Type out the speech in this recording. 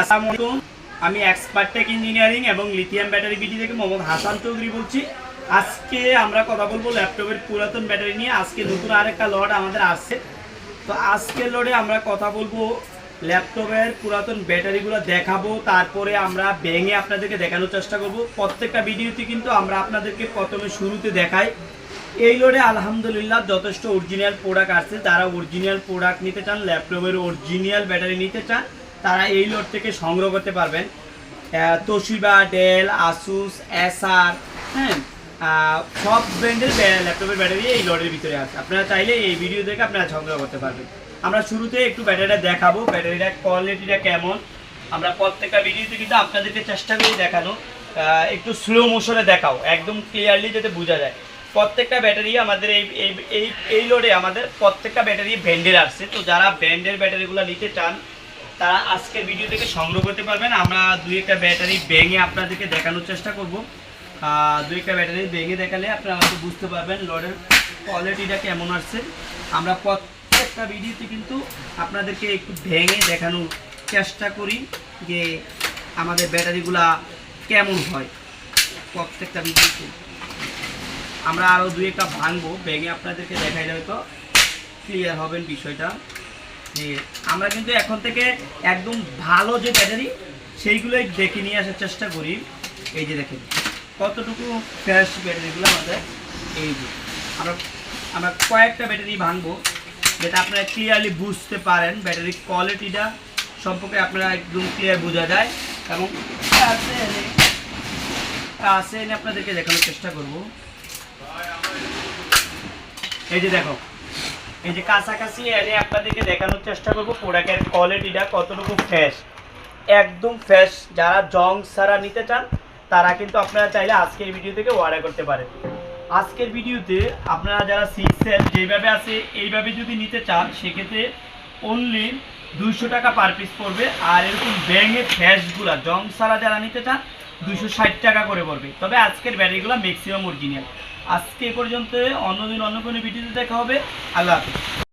আসসালামু আলাইকুম। আমি এক্সপার্ট টেক ইঞ্জিনিয়ারিং এবং লিথিয়াম ব্যাটারি বিটি থেকে মোহাম্মদ হাসান চৌধুরী বলছি। আজকে আমরা কথা বলব ল্যাপটপের পুরাতন ব্যাটারি নিয়ে। আজকে নতুন আরেকটা লট আমাদের আসছে। তো আজকের লটে আমরা কথা বলব ল্যাপটপের পুরাতন ব্যাটারিগুলো দেখাবো। তারপরে আমরা ব্যাঙে আপনাদেরকে দেখানোর চেষ্টা করব। প্রত্যেকটা ভিডিওতে কিন্তু আমরা আপনাদেরকে প্রথমে শুরুতে দেখাই। এই লোডে আলহামদুলিল্লাহ যথেষ্ট অরিজিনাল প্রোডাক্ট আসছে। যারা অরিজিনাল প্রোডাক্ট নিতে চান, ল্যাপটপের অরিজিনাল ব্যাটারি নিতে চান তারা এই লোড থেকে সংগ্রহ করতে পারবেন। তোশিবা, ডেল, আসুস, এসআর হ্যাঁ সব ব্র্যান্ডের ল্যাপটপের ব্যাটারি এই লোডের ভিতরে আছে। আপনারা চাইলে এই ভিডিও দেখে আপনারা সংগ্রহ করতে পারবেন। আমরা শুরুতে একটু ব্যাটারিটা দেখাবো ব্যাটারিটা কোয়ালিটিটা কেমন। আমরা প্রত্যেকটা ভিডিওতে কিন্তু আপনাদেরকে চেষ্টা করি দেখানো। একটু স্লো মোশনে দেখাও, একদম ক্লিয়ারলি যাতে বোঝা যায়। প্রত্যেকটা ব্যাটারি আমাদের এই এই এই এই লোডে আমাদের প্রত্যেকটা ব্যাটারি ব্র্যান্ডের আসছে। তো যারা ব্র্যান্ডের ব্যাটারিগুলো নিতে চান তারা আজকের ভিডিও থেকে সংগ্রহ করতে পারবেন। আমরা দুই একটা ব্যাটারি ভেঙে আপনাদেরকে দেখানোর চেষ্টা করব। দুই একটা ব্যাটারি ভেঙে দেখালে আপনারা হয়তো বুঝতে পারবেন লোডের কোয়ালিটিটা কেমন আসছে। আমরা প্রত্যেকটা ভিডিওতে কিন্তু আপনাদেরকে একটু ভেঙে দেখানোর চেষ্টা করি যে আমাদের ব্যাটারিগুলা কেমন হয় প্রত্যেকটা ভিডিওতে আমরা আরও দুই একটা ভাঙবো, ভেঙে আপনাদেরকে দেখাই যাবে তো ক্লিয়ার হবেন বিষয়টা। আমরা কিন্তু এখন থেকে একদম ভালো যে ব্যাটারি সেইগুলোই দেখে নিয়ে আসার চেষ্টা করি। এই যে দেখেন, কতটুকু ফ্রেশ ব্যাটারিগুলো আমাদের। এই যে, আমরা আমরা কয়েকটা ব্যাটারি ভাঙবো, যেটা আপনারা ক্লিয়ারলি বুঝতে পারেন ব্যাটারির কোয়ালিটিটা সম্পর্কে আপনারা একদম ক্লিয়ার বোঝা যায়। এবং আছে এনে আপনাদেরকে দেখানোর চেষ্টা করব। এই যে দেখো এই যে কাছাকাছি এনে আপনাদেরকে দেখানোর চেষ্টা করব প্রোডাক্টের কোয়ালিটিটা কতটুকু ফ্রেশ একদম ফ্রেশ যারা জং সারা নিতে চান, তারা কিন্তু আপনারা চাইলে আজকের ভিডিও থেকে অর্ডার করতে পারেন। আজকের ভিডিওতে আপনারা যারা সিক্সের যেভাবে আছে, এইভাবে যদি নিতে চান, সেক্ষেত্রে অনলি দুইশো টাকা পার পিস পড়বে। আর এরকম ব্যাঙে ফ্যাশগুলা জং সারা যারা নিতে চান, দুইশো ষাট টাকা করে পড়বে। তবে আজকের ব্যাটারিগুলো ম্যাক্সিমাম অরিজিনাল আজকে পর্যন্ত অন্যদিন অন্য কোনো ভিডিওতে দেখা হবে। আল্লাহ হাফিজ।